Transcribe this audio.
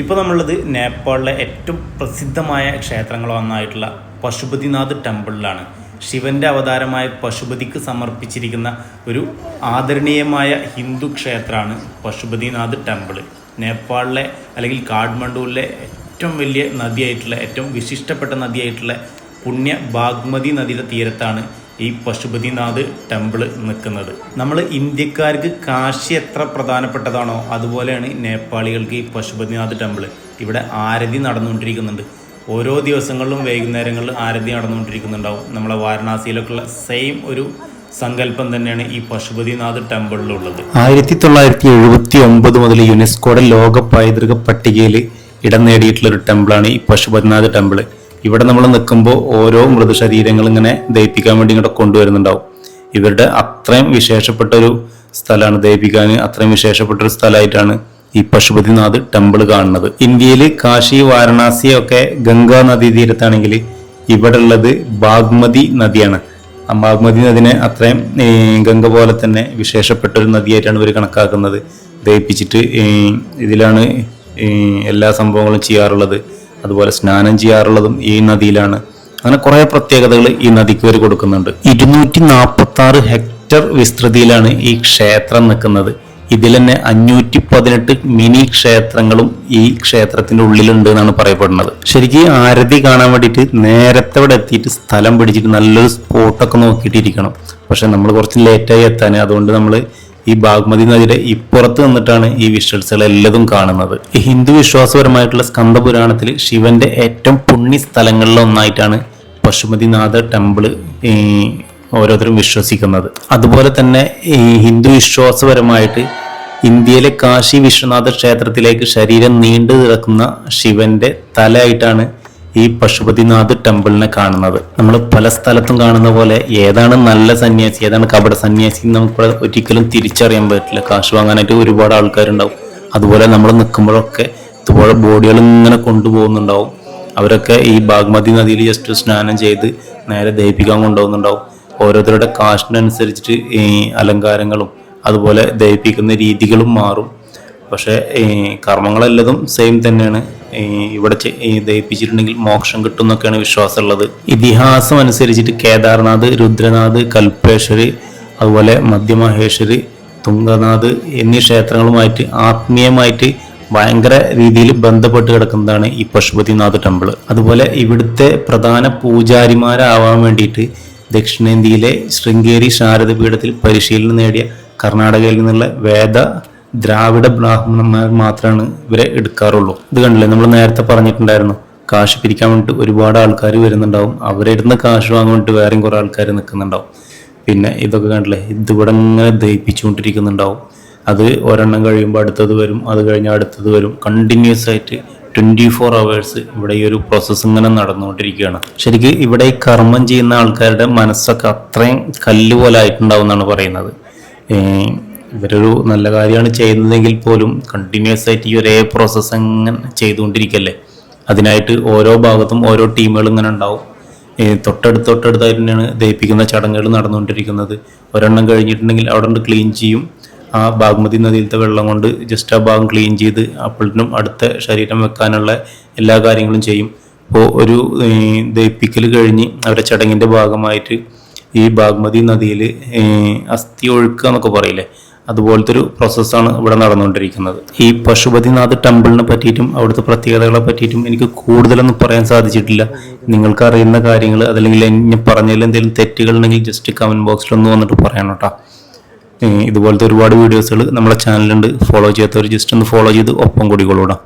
ഇപ്പോൾ നമ്മളുള്ളത് നേപ്പാളിലെ ഏറ്റവും പ്രസിദ്ധമായ ക്ഷേത്രങ്ങളിൽ ഒന്നായിട്ടുള്ള പശുപതിനാഥ് ടെമ്പിളിലാണ്. ശിവന്റെ അവതാരമായ പശുപതിക്ക് സമർപ്പിച്ചിരിക്കുന്ന ഒരു ആദരണീയമായ ഹിന്ദു ക്ഷേത്രമാണ് പശുപതിനാഥ് ടെമ്പിൾ. നേപ്പാളിലെ അല്ലെങ്കിൽ കാഠ്മണ്ഡുവിലെ ഏറ്റവും വലിയ നദിയായിട്ടുള്ള ഏറ്റവും വിശിഷ്ടപ്പെട്ട നദിയായിട്ടുള്ള പുണ്യ ബാഗ്മതി നദിയുടെ തീരത്താണ് ഈ പശുപതിനാഥ് ടെമ്പിൾ നിൽക്കുന്നത്. നമ്മൾ ഇന്ത്യക്കാർക്ക് കാശി എത്ര പ്രധാനപ്പെട്ടതാണോ അതുപോലെയാണ് നേപ്പാളികൾക്ക് ഈ പശുപതിനാഥ് ടെമ്പിൾ ഇവിടെ ആരതി നടന്നുകൊണ്ടിരിക്കുന്നുണ്ട്. ഓരോ ദിവസങ്ങളിലും വൈകുന്നേരങ്ങളിൽ ആരതി നടന്നുകൊണ്ടിരിക്കുന്നുണ്ടാവും. നമ്മളെ വാരണാസിയിലൊക്കെയുള്ള സെയിം ഒരു സങ്കല്പം തന്നെയാണ് ഈ പശുപതിനാഥ് ടെമ്പിളിലുള്ളത്. ആയിരത്തി തൊള്ളായിരത്തി എഴുപത്തി ഒമ്പത് മുതൽ യുനെസ്കോയുടെ ലോക പൈതൃക പട്ടികയിൽ ഇടം നേടിയിട്ടുള്ള ഒരു ടെമ്പിളാണ് ഈ പശുപതിനാഥ് ടെമ്പിൾ ഇവിടെ നമ്മൾ നിൽക്കുമ്പോൾ ഓരോ മൃതശരീരങ്ങൾ ഇങ്ങനെ ദയിപ്പിക്കാൻ വേണ്ടി ഇങ്ങോട്ട് കൊണ്ടുവരുന്നുണ്ടാവും. ഇവരുടെ അത്രയും വിശേഷപ്പെട്ട ഒരു സ്ഥലമാണ് ദയിപ്പിക്കാൻ അത്രയും വിശേഷപ്പെട്ട ഒരു സ്ഥലമായിട്ടാണ് ഈ പശുപതിനാഥ് ടെമ്പിൾ കാണുന്നത്. ഇന്ത്യയിൽ കാശി വാരണാസി ഒക്കെ ഗംഗാ നദീ തീരത്താണെങ്കിൽ ഇവിടെ ഉള്ളത് ബാഗ്മതി നദിയാണ്. ആ ബാഗ്മതി നദിനെ അത്രയും ഗംഗ പോലെ തന്നെ വിശേഷപ്പെട്ട ഒരു നദിയായിട്ടാണ് ഇവർ കണക്കാക്കുന്നത്. ദയിപ്പിച്ചിട്ട് ഇതിലാണ് എല്ലാ സംഭവങ്ങളും ചെയ്യാറുള്ളത്. അതുപോലെ സ്നാനം ചെയ്യാറുള്ളതും ഈ നദിയിലാണ്. അങ്ങനെ കുറെ പ്രത്യേകതകൾ ഈ നദിക്ക് വരെ കൊടുക്കുന്നുണ്ട്. ഇരുന്നൂറ്റി നാൽപ്പത്തി ആറ് ഹെക്ടർ വിസ്തൃതിയിലാണ് ഈ ക്ഷേത്രം നിൽക്കുന്നത്. ഇതിൽ തന്നെ അഞ്ഞൂറ്റി പതിനെട്ട് മിനി ക്ഷേത്രങ്ങളും ഈ ക്ഷേത്രത്തിന്റെ ഉള്ളിലുണ്ട് എന്നാണ് പറയപ്പെടുന്നത്. ശരിക്കും ആരതി കാണാൻ വേണ്ടിയിട്ട് നേരത്തെ ഇവിടെ എത്തിയിട്ട് സ്ഥലം പിടിച്ചിട്ട് നല്ലൊരു സ്പോട്ടൊക്കെ നോക്കിയിട്ടിരിക്കണം. പക്ഷെ നമ്മൾ കുറച്ച് ലേറ്റായി എത്താൻ അതുകൊണ്ട് നമ്മൾ ഈ ബാഗ്മതി നദിയുടെ ഇപ്പുറത്ത് നിന്നിട്ടാണ് ഈ വിഷ്വൽസുകൾ കാണുന്നത്. ഈ ഹിന്ദു വിശ്വാസപരമായിട്ടുള്ള സ്കന്ദപുരാണത്തിൽ ശിവന്റെ ഏറ്റവും പുണ്യ സ്ഥലങ്ങളിലൊന്നായിട്ടാണ് പശുപതിനാഥ ടെമ്പിൾ ഈ ഓരോരുത്തരും വിശ്വസിക്കുന്നത്. അതുപോലെ തന്നെ ഈ ഹിന്ദു വിശ്വാസപരമായിട്ട് ഇന്ത്യയിലെ കാശി വിശ്വനാഥ ക്ഷേത്രത്തിലേക്ക് ശരീരം നീണ്ടു കിടക്കുന്ന ശിവന്റെ തലയായിട്ടാണ് ഈ പശുപതിനാഥ് ടെമ്പിളിനെ കാണുന്നത്. നമ്മൾ പല സ്ഥലത്തും കാണുന്ന പോലെ ഏതാണ് നല്ല സന്യാസി ഏതാണ് കപട സന്യാസി നമുക്ക് ഒരിക്കലും തിരിച്ചറിയാൻ പറ്റില്ല. കാശ് വാങ്ങാനായിട്ട് ഒരുപാട് ആൾക്കാരുണ്ടാവും. അതുപോലെ നമ്മൾ നിൽക്കുമ്പോഴൊക്കെ ഇതുപോലെ ബോഡികൾ ഇങ്ങനെ കൊണ്ടുപോകുന്നുണ്ടാവും. അവരൊക്കെ ഈ ബാഗ്മതി നദിയിൽ ജസ്റ്റ് സ്നാനം ചെയ്ത് നേരെ ദഹിപ്പിക്കാൻ കൊണ്ടുപോകുന്നുണ്ടാവും. ഓരോരുത്തരുടെ കാശിനനുസരിച്ചിട്ട് ഈ അലങ്കാരങ്ങളും അതുപോലെ ദഹിപ്പിക്കുന്ന രീതികളും മാറും. പക്ഷേ കർമ്മങ്ങളെല്ലതും സെയിം തന്നെയാണ്. ഇവിടെ ദഹിപ്പിച്ചിട്ടുണ്ടെങ്കിൽ മോക്ഷം കിട്ടും എന്നൊക്കെയാണ് വിശ്വാസമുള്ളത്. ഇതിഹാസം അനുസരിച്ചിട്ട് കേദാർനാഥ് രുദ്രനാഥ് കൽപ്പേശ്വര് അതുപോലെ മധ്യമഹേശ്വര് തുംഗനാഥ് എന്നീ ക്ഷേത്രങ്ങളുമായിട്ട് ആത്മീയമായിട്ട് ഭയങ്കര രീതിയിൽ ബന്ധപ്പെട്ട് കിടക്കുന്നതാണ് ഈ പശുപതിനാഥ് ടെമ്പിൾ അതുപോലെ ഇവിടുത്തെ പ്രധാന പൂജാരിമാരാവാൻ വേണ്ടിയിട്ട് ദക്ഷിണേന്ത്യയിലെ ശൃംഗേരി ശാരദപീഠത്തിൽ പരിശീലനം നേടിയ കർണാടകയിൽ നിന്നുള്ള വേദ ദ്രാവിഡ ബ്രാഹ്മണന്മാർ മാത്രമാണ് ഇവരെ എടുക്കാറുള്ളൂ. ഇത് കണ്ടില്ലേ? നമ്മൾ നേരത്തെ പറഞ്ഞിട്ടുണ്ടായിരുന്നു കാശ് പിരിക്കാൻ വേണ്ടിയിട്ട് ഒരുപാട് ആൾക്കാർ വരുന്നുണ്ടാവും. അവരെ കാശ് വാങ്ങാൻ വേണ്ടിയിട്ട് വേറെയും കുറേ ആൾക്കാർ നിൽക്കുന്നുണ്ടാവും. പിന്നെ ഇതൊക്കെ കണ്ടില്ലേ? ഇതിവിടെ ഇങ്ങനെ ദഹിപ്പിച്ചുകൊണ്ടിരിക്കുന്നുണ്ടാവും. അത് ഒരെണ്ണം കഴിയുമ്പോൾ അടുത്തത് വരും അത് കഴിഞ്ഞാൽ അടുത്തത് വരും. കണ്ടിന്യൂസ് ആയിട്ട് ട്വന്റി ഫോർ അവേഴ്സ് ഇവിടെ ഈ ഒരു പ്രോസസ്സ് ഇങ്ങനെ നടന്നുകൊണ്ടിരിക്കുകയാണ്. ശരിക്കും ഇവിടെ ഈ കർമ്മം ചെയ്യുന്ന ആൾക്കാരുടെ മനസ്സൊക്കെ അത്രയും കല്ല് പോലെ ആയിട്ടുണ്ടാവും എന്നാണ് പറയുന്നത്. ഇവരൊരു നല്ല കാര്യമാണ് ചെയ്യുന്നതെങ്കിൽ പോലും കണ്ടിന്യൂസ് ആയിട്ട് ഈ ഒരേ പ്രോസസ്സ് അങ്ങനെ ചെയ്തുകൊണ്ടിരിക്കല്ലേ? അതിനായിട്ട് ഓരോ ഭാഗത്തും ഓരോ ടീമുകൾ ഇങ്ങനെ ഉണ്ടാവും. തൊട്ടടുത്ത് തൊട്ടടുത്തായിട്ട് തന്നെയാണ് ദഹിപ്പിക്കുന്ന ചടങ്ങുകൾ നടന്നുകൊണ്ടിരിക്കുന്നത്. ഒരെണ്ണം കഴിഞ്ഞിട്ടുണ്ടെങ്കിൽ അവിടെ നിന്ന് ക്ലീൻ ചെയ്യും. ആ ബാഗ്മതി നദിയിലത്തെ വെള്ളം കൊണ്ട് ജസ്റ്റ് ആ ഭാഗം ക്ലീൻ ചെയ്ത് അപ്പോഴത്തേനും അടുത്ത ശരീരം വെക്കാനുള്ള എല്ലാ കാര്യങ്ങളും ചെയ്യും. അപ്പോൾ ഒരു ദഹിപ്പിക്കൽ കഴിഞ്ഞ് അവരുടെ ചടങ്ങിന്റെ ഭാഗമായിട്ട് ഈ ബാഗ്മതി നദിയിൽ അസ്ഥി ഒഴുക്കുക എന്നൊക്കെ പറയില്ലേ? അതുപോലത്തെ ഒരു പ്രോസസ്സാണ് ഇവിടെ നടന്നുകൊണ്ടിരിക്കുന്നത്. ഈ പശുപതിനാഥ് ടെമ്പിളിനെ പറ്റിയിട്ടും അവിടുത്തെ പ്രത്യേകതകളെ പറ്റിയിട്ടും എനിക്ക് കൂടുതലൊന്നും പറയാൻ സാധിച്ചിട്ടില്ല. നിങ്ങൾക്ക് അറിയുന്ന കാര്യങ്ങൾ അതല്ലെങ്കിൽ എന്നെ പറഞ്ഞതിൽ എന്തെങ്കിലും തെറ്റുകൾ ഉണ്ടെങ്കിൽ ജസ്റ്റ് കമന്റ് ബോക്സിൽ ഒന്ന് വന്നിട്ട് പറയണം കേട്ടോ. ഇതുപോലത്തെ ഒരുപാട് വീഡിയോസുകൾ നമ്മളെ ചാനലുണ്ട് ഫോളോ ചെയ്യാത്തവർ ജസ്റ്റ് ഒന്ന് ഫോളോ ചെയ്ത് ഒപ്പം കൂടിക്കൊള്ളൂടാം